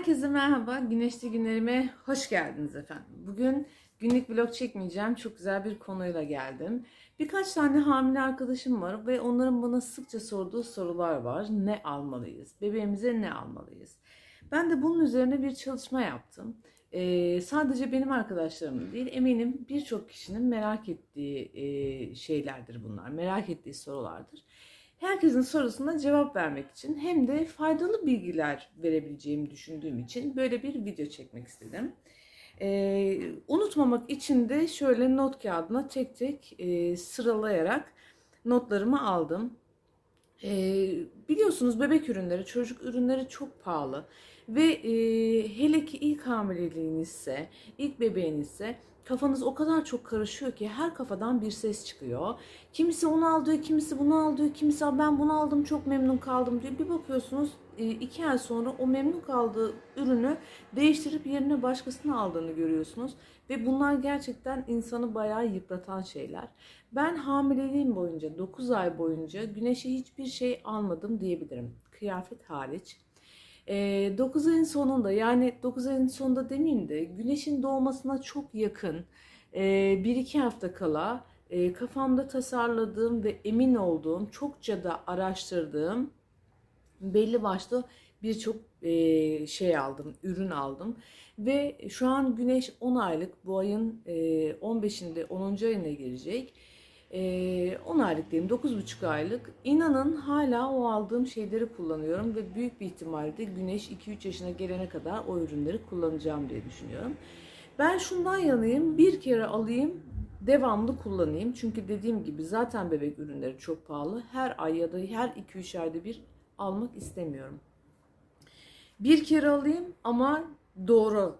Herkese merhaba. Güneşli günlerime hoş geldiniz efendim. Bugün günlük vlog çekmeyeceğim. Çok güzel bir konuyla geldim. Birkaç tane hamile arkadaşım var ve onların bana sıkça sorduğu sorular var. Ne almalıyız? Bebeğimize ne almalıyız? Ben de bunun üzerine bir çalışma yaptım. Ee, sadece benim arkadaşlarım değil, eminim birçok kişinin merak ettiği e, şeylerdir bunlar. Merak ettiği sorulardır herkesin sorusuna cevap vermek için hem de faydalı bilgiler verebileceğimi düşündüğüm için böyle bir video çekmek istedim. Ee, unutmamak için de şöyle not kağıdına tek tek e, sıralayarak notlarımı aldım. Ee, biliyorsunuz bebek ürünleri, çocuk ürünleri çok pahalı ve e, hele ki ilk hamileliğinizse, ilk bebeğinizse kafanız o kadar çok karışıyor ki her kafadan bir ses çıkıyor. Kimisi onu al kimisi bunu al kimisi ben bunu aldım çok memnun kaldım diyor. Bir bakıyorsunuz e, iki ay sonra o memnun kaldığı ürünü değiştirip yerine başkasını aldığını görüyorsunuz. Ve bunlar gerçekten insanı bayağı yıpratan şeyler. Ben hamileliğim boyunca 9 ay boyunca güneşe hiçbir şey almadım diyebilirim. Kıyafet hariç. 9 ayın sonunda yani 9 ayın sonunda demeyeyim de güneşin doğmasına çok yakın 1-2 hafta kala kafamda tasarladığım ve emin olduğum çokça da araştırdığım belli başlı birçok şey aldım, ürün aldım. Ve şu an güneş 10 aylık bu ayın 15'inde 10. ayına girecek. 10 aylık diyeyim 9,5 aylık. İnanın hala o aldığım şeyleri kullanıyorum ve büyük bir ihtimalle güneş 2-3 yaşına gelene kadar o ürünleri kullanacağım diye düşünüyorum. Ben şundan yanayım bir kere alayım devamlı kullanayım. Çünkü dediğim gibi zaten bebek ürünleri çok pahalı. Her ay ya da her 2-3 ayda bir almak istemiyorum. Bir kere alayım ama doğru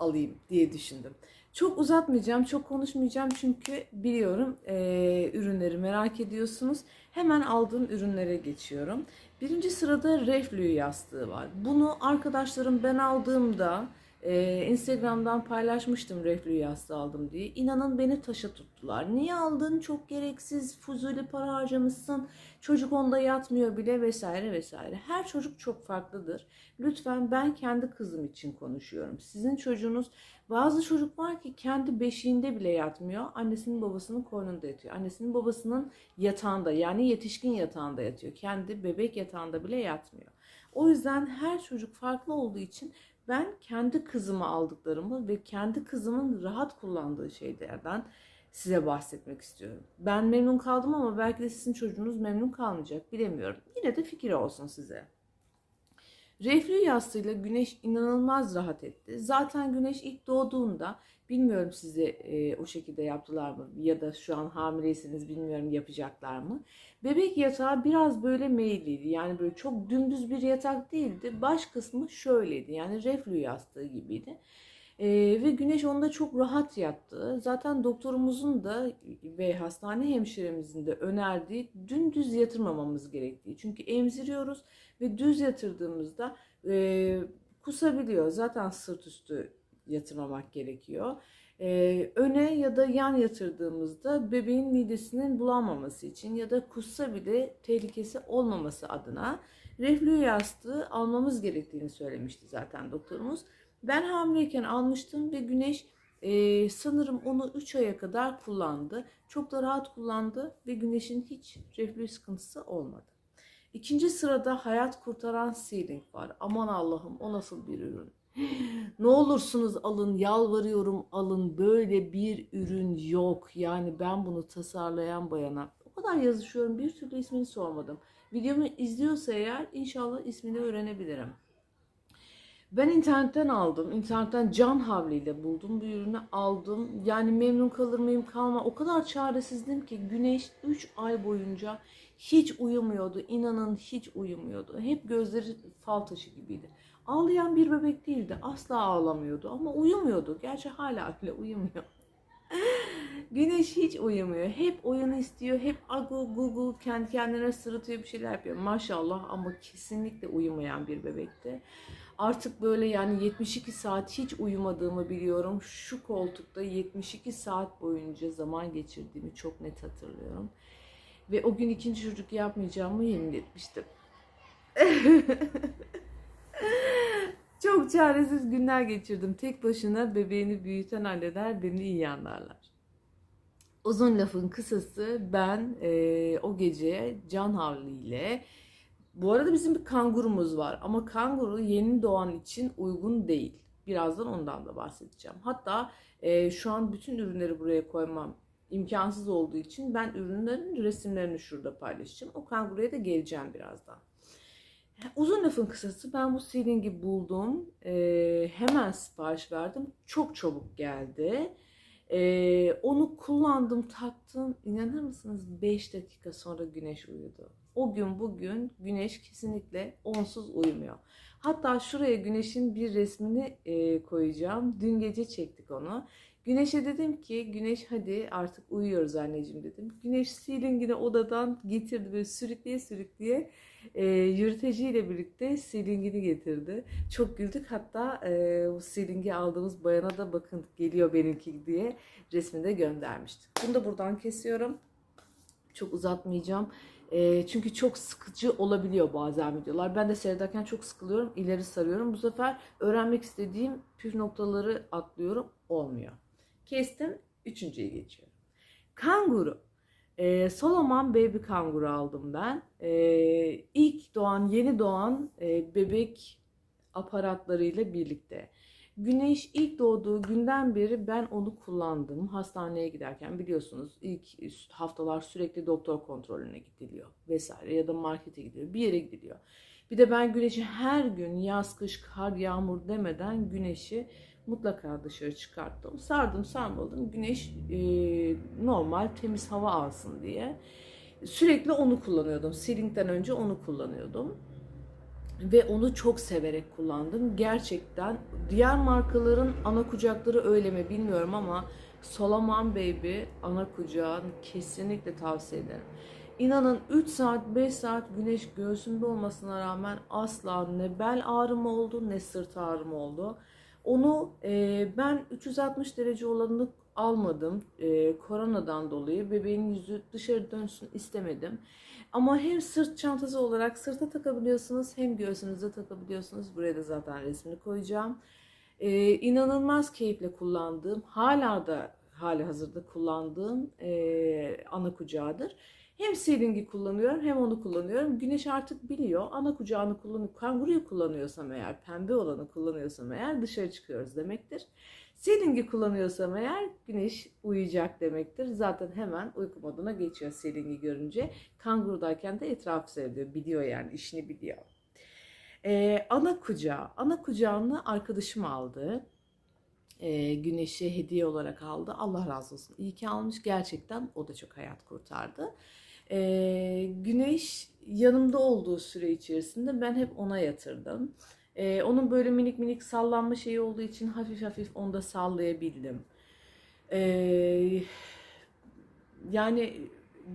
alayım diye düşündüm. Çok uzatmayacağım, çok konuşmayacağım çünkü biliyorum e, ürünleri merak ediyorsunuz. Hemen aldığım ürünlere geçiyorum. Birinci sırada reflü yastığı var. Bunu arkadaşlarım ben aldığımda e, Instagram'dan paylaşmıştım reflü yastığı aldım diye. İnanın beni taşa tuttular. Niye aldın? Çok gereksiz, fuzuli para harcamışsın. Çocuk onda yatmıyor bile vesaire vesaire. Her çocuk çok farklıdır. Lütfen ben kendi kızım için konuşuyorum. Sizin çocuğunuz bazı çocuk var ki kendi beşiğinde bile yatmıyor. Annesinin babasının koynunda yatıyor. Annesinin babasının yatağında yani yetişkin yatağında yatıyor. Kendi bebek yatağında bile yatmıyor. O yüzden her çocuk farklı olduğu için ben kendi kızıma aldıklarımı ve kendi kızımın rahat kullandığı şeylerden size bahsetmek istiyorum. Ben memnun kaldım ama belki de sizin çocuğunuz memnun kalmayacak bilemiyorum. Yine de fikir olsun size. Reflü yastığıyla güneş inanılmaz rahat etti. Zaten güneş ilk doğduğunda bilmiyorum size e, o şekilde yaptılar mı ya da şu an hamileyseniz bilmiyorum yapacaklar mı. Bebek yatağı biraz böyle meyilliydi. Yani böyle çok dümdüz bir yatak değildi. Baş kısmı şöyleydi. Yani reflü yastığı gibiydi. Ee, ve güneş onda çok rahat yattı. Zaten doktorumuzun da ve hastane hemşiremizin de önerdiği dümdüz yatırmamamız gerektiği. Çünkü emziriyoruz ve düz yatırdığımızda e, kusabiliyor. Zaten sırt üstü yatırmamak gerekiyor. Ee, öne ya da yan yatırdığımızda bebeğin midesinin bulanmaması için ya da kussa bile tehlikesi olmaması adına reflü yastığı almamız gerektiğini söylemişti zaten doktorumuz. Ben hamileyken almıştım ve Güneş e, sanırım onu 3 aya kadar kullandı. Çok da rahat kullandı ve Güneş'in hiç reflü sıkıntısı olmadı. İkinci sırada hayat kurtaran Sealing var. Aman Allah'ım o nasıl bir ürün. ne olursunuz alın yalvarıyorum alın böyle bir ürün yok. Yani ben bunu tasarlayan bayana o kadar yazışıyorum bir türlü ismini sormadım. Videomu izliyorsa eğer inşallah ismini öğrenebilirim. Ben internetten aldım. İnternetten can havliyle buldum. Bu ürünü aldım. Yani memnun kalır mıyım kalma. O kadar çaresizdim ki güneş 3 ay boyunca hiç uyumuyordu. İnanın hiç uyumuyordu. Hep gözleri fal taşı gibiydi. Ağlayan bir bebek değildi. Asla ağlamıyordu ama uyumuyordu. Gerçi hala bile uyumuyor. Güneş hiç uyumuyor. Hep oyunu istiyor. Hep agu gugu kendi kendine sırıtıyor bir şeyler yapıyor. Maşallah ama kesinlikle uyumayan bir bebekti. Artık böyle yani 72 saat hiç uyumadığımı biliyorum. Şu koltukta 72 saat boyunca zaman geçirdiğimi çok net hatırlıyorum. Ve o gün ikinci çocuk yapmayacağımı yemin etmiştim. çok çaresiz günler geçirdim. Tek başına bebeğini büyüten anneler beni iyi anlarlar. Uzun lafın kısası ben e, o gece can havliyle bu arada bizim bir kangurumuz var ama kanguru yeni doğan için uygun değil. Birazdan ondan da bahsedeceğim. Hatta e, şu an bütün ürünleri buraya koymam imkansız olduğu için ben ürünlerin resimlerini şurada paylaşacağım. O kanguruya da geleceğim birazdan. Uzun lafın kısası ben bu sealingi buldum. E, hemen sipariş verdim. Çok çabuk geldi. E, onu kullandım, taktım. İnanır mısınız 5 dakika sonra güneş uyudu. O gün bugün güneş kesinlikle onsuz uyumuyor. Hatta şuraya güneşin bir resmini e, koyacağım. Dün gece çektik onu. Güneşe dedim ki güneş hadi artık uyuyoruz anneciğim dedim. Güneş silingini odadan getirdi ve sürükleye sürükleye e, yürüteciyle birlikte silingini getirdi. Çok güldük hatta e, bu silingi aldığımız bayana da bakın geliyor benimki diye resmini de göndermiştik. Bunu da buradan kesiyorum. Çok uzatmayacağım. E, çünkü çok sıkıcı olabiliyor bazen videolar. Ben de seyrederken çok sıkılıyorum. ileri sarıyorum. Bu sefer öğrenmek istediğim püf noktaları atlıyorum. Olmuyor. Kestim. Üçüncüye geçiyorum. Kanguru. Ee, Solomon Baby Kanguru aldım ben. Ee, ilk doğan, yeni doğan e, bebek aparatlarıyla birlikte. Güneş ilk doğduğu günden beri ben onu kullandım. Hastaneye giderken biliyorsunuz ilk haftalar sürekli doktor kontrolüne gidiliyor vesaire ya da markete gidiyor, bir yere gidiliyor. Bir de ben güneşi her gün yaz, kış, kar, yağmur demeden güneşi mutlaka dışarı çıkarttım. Sardım sarmaladım güneş e, normal temiz hava alsın diye. Sürekli onu kullanıyordum. Silingden önce onu kullanıyordum. Ve onu çok severek kullandım. Gerçekten diğer markaların ana kucakları öyle mi bilmiyorum ama Solomon Baby ana kucağını kesinlikle tavsiye ederim. İnanın 3 saat 5 saat güneş göğsümde olmasına rağmen asla ne bel ağrımı oldu ne sırt ağrımı oldu. Onu e, ben 360 derece olanını almadım e, koronadan dolayı bebeğin yüzü dışarı dönsün istemedim. Ama hem sırt çantası olarak sırta takabiliyorsunuz hem göğsünüze takabiliyorsunuz. Buraya da zaten resmini koyacağım. E, inanılmaz keyifle kullandığım hala da hali hazırda kullandığım e, ana kucağıdır. Hem silingi kullanıyorum hem onu kullanıyorum. Güneş artık biliyor. Ana kucağını kullanıp kanguruyu kullanıyorsam eğer, pembe olanı kullanıyorsam eğer dışarı çıkıyoruz demektir. Silingi kullanıyorsam eğer güneş uyuyacak demektir. Zaten hemen uyku moduna geçiyor silingi görünce. Kangurudayken de etrafı seviyor. Biliyor yani işini biliyor. Ee, ana kucağı. Ana kucağını arkadaşım aldı. Ee, güneşe hediye olarak aldı. Allah razı olsun. İyi ki almış. Gerçekten o da çok hayat kurtardı. Ee, güneş yanımda olduğu süre içerisinde ben hep ona yatırdım. Ee, onun böyle minik minik sallanma şeyi olduğu için hafif hafif onu da sallayabildim. Ee, yani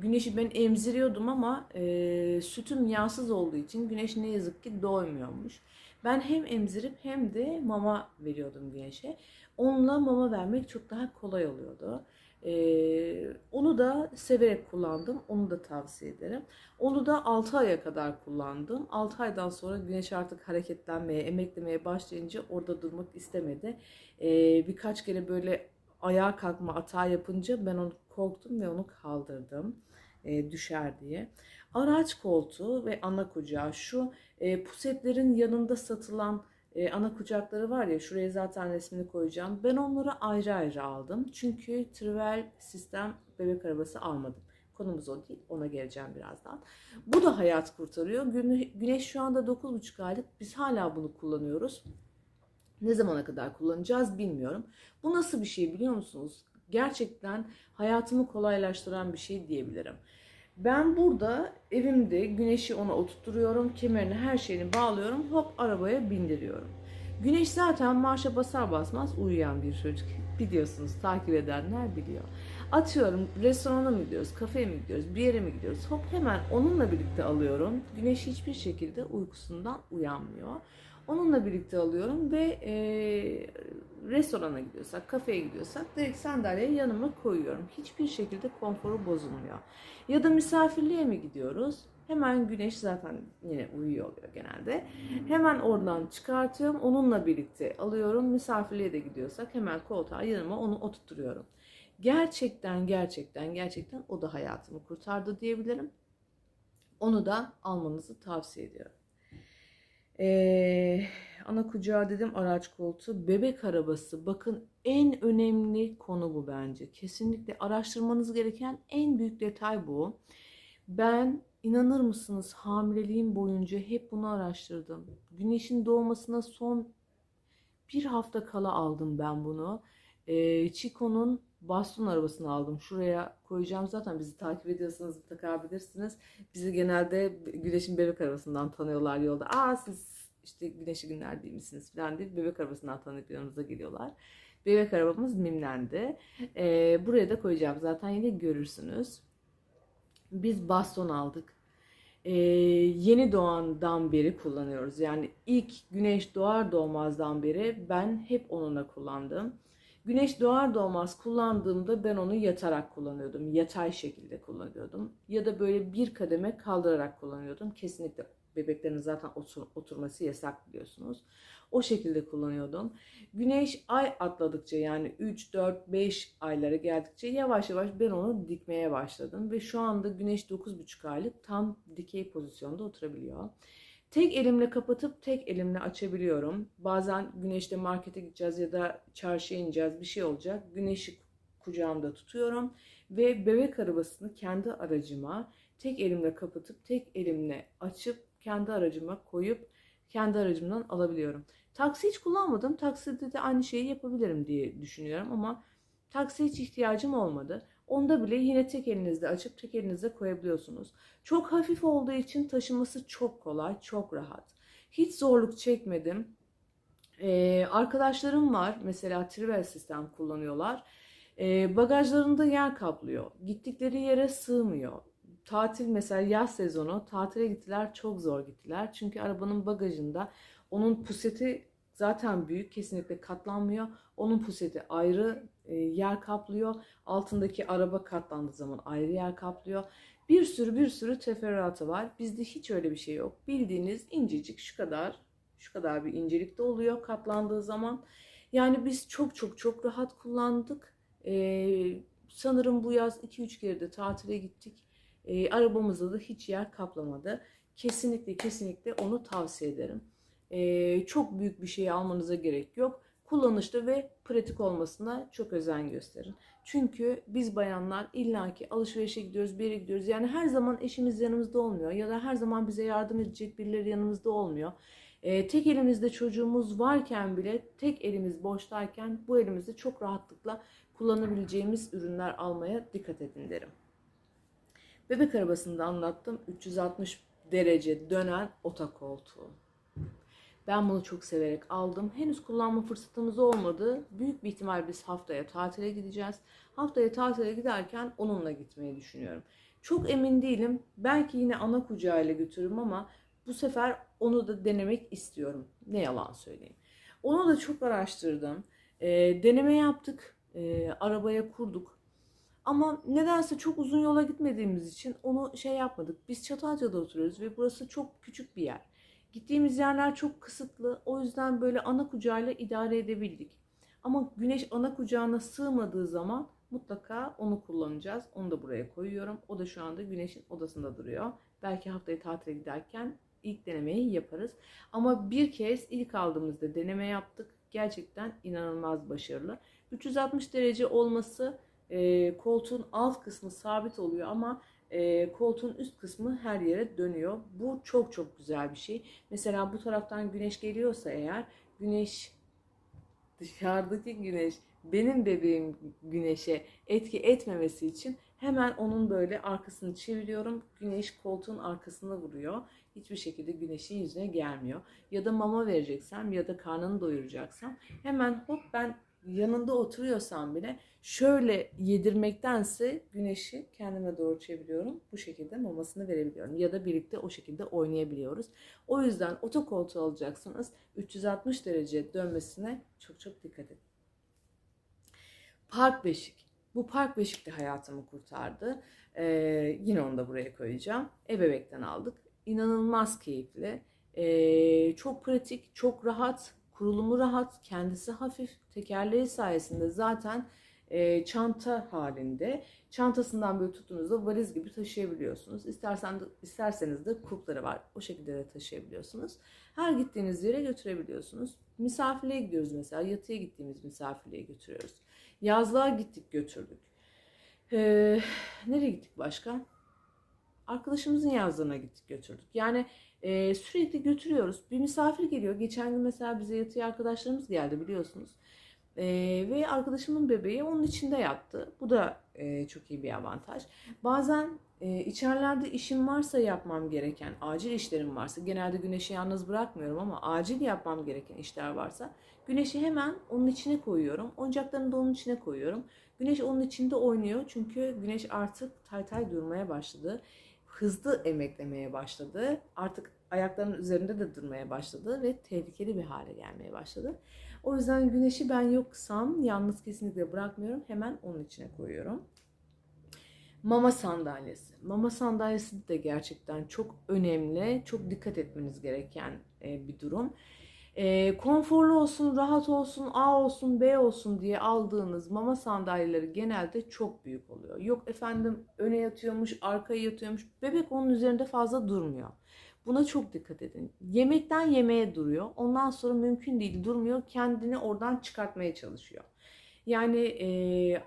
güneşi ben emziriyordum ama e, sütüm yağsız olduğu için güneş ne yazık ki doymuyormuş. Ben hem emzirip hem de mama veriyordum güneşe. Onunla mama vermek çok daha kolay oluyordu. Ee, onu da severek kullandım. Onu da tavsiye ederim. Onu da 6 aya kadar kullandım. 6 aydan sonra güneş artık hareketlenmeye, emeklemeye başlayınca orada durmak istemedi. Ee, birkaç kere böyle ayağa kalkma hata yapınca ben onu korktum ve onu kaldırdım. E, düşer diye. Araç koltuğu ve ana kucağı şu e, pusetlerin yanında satılan e, ana kucakları var ya şuraya zaten resmini koyacağım. Ben onları ayrı ayrı aldım. Çünkü trivel sistem bebek arabası almadım. Konumuz o değil. Ona geleceğim birazdan. Bu da hayat kurtarıyor. Güneş şu anda 9,5 aylık. Biz hala bunu kullanıyoruz. Ne zamana kadar kullanacağız bilmiyorum. Bu nasıl bir şey biliyor musunuz? Gerçekten hayatımı kolaylaştıran bir şey diyebilirim. Ben burada evimde güneşi ona oturtuyorum. Kemerini her şeyini bağlıyorum. Hop arabaya bindiriyorum. Güneş zaten marşa basar basmaz uyuyan bir çocuk. Biliyorsunuz takip edenler biliyor. Atıyorum restorana mı gidiyoruz, kafeye mi gidiyoruz, bir yere mi gidiyoruz? Hop hemen onunla birlikte alıyorum. Güneş hiçbir şekilde uykusundan uyanmıyor. Onunla birlikte alıyorum ve e, restorana gidiyorsak, kafeye gidiyorsak direkt sandalyeyi yanıma koyuyorum. Hiçbir şekilde konforu bozulmuyor. Ya da misafirliğe mi gidiyoruz? Hemen güneş zaten yine uyuyor genelde. Hemen oradan çıkartıyorum. Onunla birlikte alıyorum. Misafirliğe de gidiyorsak hemen koltuğa yanıma onu oturtuyorum. Gerçekten gerçekten gerçekten o da hayatımı kurtardı diyebilirim. Onu da almanızı tavsiye ediyorum. Ee, ana kucağı dedim araç koltuğu. Bebek arabası. Bakın en önemli konu bu bence. Kesinlikle araştırmanız gereken en büyük detay bu. Ben inanır mısınız hamileliğim boyunca hep bunu araştırdım. Güneşin doğmasına son bir hafta kala aldım ben bunu. Ee, Chico'nun baston arabasını aldım. Şuraya koyacağım zaten bizi takip ediyorsanız mutlaka bilirsiniz. Bizi genelde Güneş'in bebek arabasından tanıyorlar yolda. Aa siz işte Güneşli Günler değil misiniz falan diye bebek arabasından tanıyıp yanımıza geliyorlar. Bebek arabamız mimlendi. Ee, buraya da koyacağım zaten yine görürsünüz. Biz baston aldık. Ee, yeni doğandan beri kullanıyoruz. Yani ilk güneş doğar doğmazdan beri ben hep onunla kullandım. Güneş doğar doğmaz kullandığımda ben onu yatarak kullanıyordum. Yatay şekilde kullanıyordum. Ya da böyle bir kademe kaldırarak kullanıyordum. Kesinlikle bebeklerin zaten otur, oturması yasak biliyorsunuz. O şekilde kullanıyordum. Güneş ay atladıkça yani 3, 4, 5 aylara geldikçe yavaş yavaş ben onu dikmeye başladım. Ve şu anda güneş 9,5 aylık tam dikey pozisyonda oturabiliyor. Tek elimle kapatıp tek elimle açabiliyorum. Bazen güneşte markete gideceğiz ya da çarşıya ineceğiz bir şey olacak. Güneşi kucağımda tutuyorum ve bebek arabasını kendi aracıma tek elimle kapatıp tek elimle açıp kendi aracıma koyup kendi aracımdan alabiliyorum. Taksi hiç kullanmadım. Takside de aynı şeyi yapabilirim diye düşünüyorum ama taksi hiç ihtiyacım olmadı. Onda bile yine tek elinizde açıp tek elinizde koyabiliyorsunuz. Çok hafif olduğu için taşıması çok kolay, çok rahat. Hiç zorluk çekmedim. Ee, arkadaşlarım var mesela Trivel sistem kullanıyorlar. Ee, bagajlarında yer kaplıyor. Gittikleri yere sığmıyor. Tatil mesela yaz sezonu tatile gittiler çok zor gittiler. Çünkü arabanın bagajında onun puseti zaten büyük kesinlikle katlanmıyor. Onun puseti ayrı yer kaplıyor. Altındaki araba katlandığı zaman ayrı yer kaplıyor. Bir sürü bir sürü teferruatı var. Bizde hiç öyle bir şey yok. Bildiğiniz incecik şu kadar şu kadar bir incelikte oluyor katlandığı zaman. Yani biz çok çok çok rahat kullandık. Ee, sanırım bu yaz 2-3 kere de tatile gittik. Ee, arabamızda da hiç yer kaplamadı. Kesinlikle kesinlikle onu tavsiye ederim. Ee, çok büyük bir şey almanıza gerek yok. Kullanışlı ve pratik olmasına çok özen gösterin. Çünkü biz bayanlar illaki alışverişe gidiyoruz, bir yere gidiyoruz. Yani her zaman eşimiz yanımızda olmuyor ya da her zaman bize yardım edecek birileri yanımızda olmuyor. Ee, tek elimizde çocuğumuz varken bile tek elimiz boştayken bu elimizde çok rahatlıkla kullanabileceğimiz ürünler almaya dikkat edin derim. Bebek arabasında anlattım 360 derece dönen ota koltuğu. Ben bunu çok severek aldım. Henüz kullanma fırsatımız olmadı. Büyük bir ihtimal biz haftaya tatile gideceğiz. Haftaya tatile giderken onunla gitmeyi düşünüyorum. Çok emin değilim. Belki yine ana kucağıyla götürürüm ama bu sefer onu da denemek istiyorum. Ne yalan söyleyeyim. Onu da çok araştırdım. E, deneme yaptık. E, arabaya kurduk. Ama nedense çok uzun yola gitmediğimiz için onu şey yapmadık. Biz Çatalca'da oturuyoruz ve burası çok küçük bir yer. Gittiğimiz yerler çok kısıtlı. O yüzden böyle ana kucağıyla idare edebildik. Ama güneş ana kucağına sığmadığı zaman mutlaka onu kullanacağız. Onu da buraya koyuyorum. O da şu anda güneşin odasında duruyor. Belki haftaya tatile giderken ilk denemeyi yaparız. Ama bir kez ilk aldığımızda deneme yaptık. Gerçekten inanılmaz başarılı. 360 derece olması e, koltuğun alt kısmı sabit oluyor ama e, koltuğun üst kısmı her yere dönüyor. Bu çok çok güzel bir şey. Mesela bu taraftan güneş geliyorsa eğer güneş dışarıdaki güneş benim bebeğim güneşe etki etmemesi için hemen onun böyle arkasını çeviriyorum. Güneş koltuğun arkasına vuruyor. Hiçbir şekilde güneşin yüzüne gelmiyor. Ya da mama vereceksem ya da karnını doyuracaksam hemen hop ben yanında oturuyorsam bile şöyle yedirmektense güneşi kendime doğru çeviriyorum. Bu şekilde mamasını verebiliyorum. Ya da birlikte o şekilde oynayabiliyoruz. O yüzden otokoltuğu alacaksınız. 360 derece dönmesine çok çok dikkat edin. Park beşik. Bu park beşikte hayatımı kurtardı. Ee, yine onu da buraya koyacağım. Ebebek'ten aldık. İnanılmaz keyifli. Ee, çok pratik, çok rahat. Kurulumu rahat, kendisi hafif. Tekerleği sayesinde zaten e, çanta halinde. Çantasından böyle tuttuğunuzda valiz gibi taşıyabiliyorsunuz. İstersen de, isterseniz de kupları var. O şekilde de taşıyabiliyorsunuz. Her gittiğiniz yere götürebiliyorsunuz. Misafirliğe gidiyoruz mesela. Yatıya gittiğimiz misafirliğe götürüyoruz. Yazlığa gittik götürdük. Ee, nereye gittik başka? Arkadaşımızın yazlığına gittik götürdük. Yani e, sürekli götürüyoruz. Bir misafir geliyor. Geçen gün mesela bize yatıya arkadaşlarımız geldi biliyorsunuz. E, ve arkadaşımın bebeği onun içinde yattı. Bu da e, çok iyi bir avantaj. Bazen e, içerilerde işim varsa yapmam gereken, acil işlerim varsa, genelde güneşi yalnız bırakmıyorum ama acil yapmam gereken işler varsa güneşi hemen onun içine koyuyorum. Oyuncaklarını da onun içine koyuyorum. Güneş onun içinde oynuyor çünkü güneş artık tay tay durmaya başladı. Hızlı emeklemeye başladı. Artık ayaklarının üzerinde de durmaya başladı ve tehlikeli bir hale gelmeye başladı. O yüzden güneşi ben yoksam yalnız kesinlikle bırakmıyorum. Hemen onun içine koyuyorum. Mama sandalyesi. Mama sandalyesi de gerçekten çok önemli. Çok dikkat etmeniz gereken e, bir durum. E, konforlu olsun, rahat olsun, A olsun, B olsun diye aldığınız mama sandalyeleri genelde çok büyük oluyor. Yok efendim öne yatıyormuş, arkaya yatıyormuş. Bebek onun üzerinde fazla durmuyor. Buna çok dikkat edin. Yemekten yemeğe duruyor. Ondan sonra mümkün değil durmuyor. Kendini oradan çıkartmaya çalışıyor. Yani e,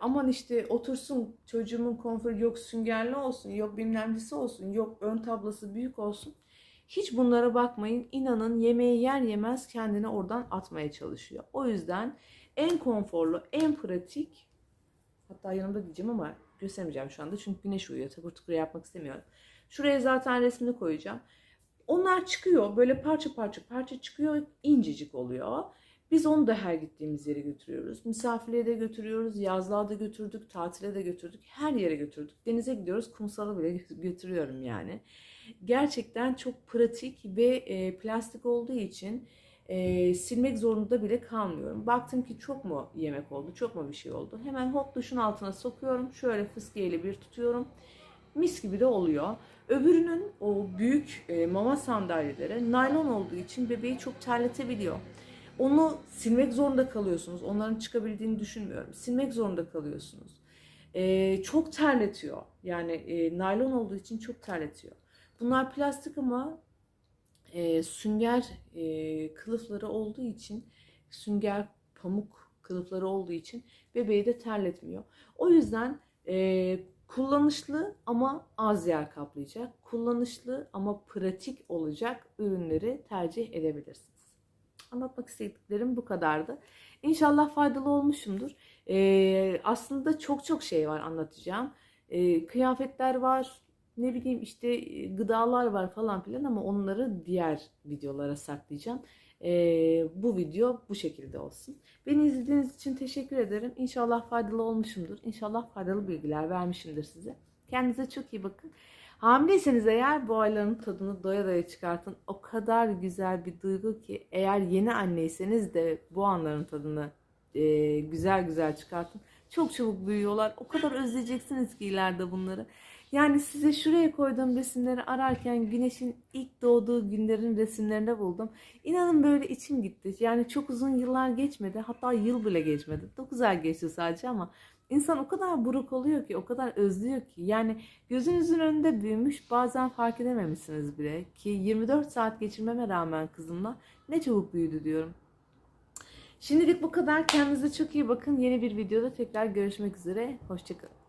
aman işte otursun çocuğumun konforu yok süngerli olsun, yok bilmem olsun, yok ön tablası büyük olsun. Hiç bunlara bakmayın. İnanın yemeği yer yemez kendini oradan atmaya çalışıyor. O yüzden en konforlu, en pratik hatta yanımda diyeceğim ama göstermeyeceğim şu anda çünkü güneş uyuyor. Takır tukur yapmak istemiyorum. Şuraya zaten resmini koyacağım. Onlar çıkıyor böyle parça parça parça çıkıyor incecik oluyor. Biz onu da her gittiğimiz yere götürüyoruz. Misafirliğe de götürüyoruz, yazlığa da götürdük, tatile de götürdük, her yere götürdük. Denize gidiyoruz, kumsala bile götürüyorum yani. Gerçekten çok pratik ve e, plastik olduğu için e, silmek zorunda bile kalmıyorum. Baktım ki çok mu yemek oldu, çok mu bir şey oldu. Hemen hop duşun altına sokuyorum, şöyle fıskiyeyle bir tutuyorum. Mis gibi de oluyor. Öbürünün o büyük e, mama sandalyeleri naylon olduğu için bebeği çok terletebiliyor. Onu silmek zorunda kalıyorsunuz. Onların çıkabildiğini düşünmüyorum. Silmek zorunda kalıyorsunuz. Ee, çok terletiyor. Yani e, naylon olduğu için çok terletiyor. Bunlar plastik ama e, sünger e, kılıfları olduğu için, sünger pamuk kılıfları olduğu için bebeği de terletmiyor. O yüzden e, kullanışlı ama az yer kaplayacak, kullanışlı ama pratik olacak ürünleri tercih edebilirsiniz anlatmak istediklerim bu kadardı. İnşallah faydalı olmuşumdur. Ee, aslında çok çok şey var anlatacağım. Ee, kıyafetler var, ne bileyim işte gıdalar var falan filan ama onları diğer videolara saklayacağım. Ee, bu video bu şekilde olsun. Beni izlediğiniz için teşekkür ederim. İnşallah faydalı olmuşumdur. İnşallah faydalı bilgiler vermişimdir size. Kendinize çok iyi bakın. Hamileyseniz eğer bu ayların tadını doya doya çıkartın. O kadar güzel bir duygu ki eğer yeni anneyseniz de bu anların tadını e, güzel güzel çıkartın. Çok çabuk büyüyorlar. O kadar özleyeceksiniz ki ileride bunları. Yani size şuraya koyduğum resimleri ararken güneşin ilk doğduğu günlerin resimlerini buldum. İnanın böyle içim gitti. Yani çok uzun yıllar geçmedi. Hatta yıl bile geçmedi. 9 ay geçti sadece ama İnsan o kadar buruk oluyor ki, o kadar özlüyor ki. Yani gözünüzün önünde büyümüş, bazen fark edememişsiniz bile. Ki 24 saat geçirmeme rağmen kızımla ne çabuk büyüdü diyorum. Şimdilik bu kadar. Kendinize çok iyi bakın. Yeni bir videoda tekrar görüşmek üzere. Hoşçakalın.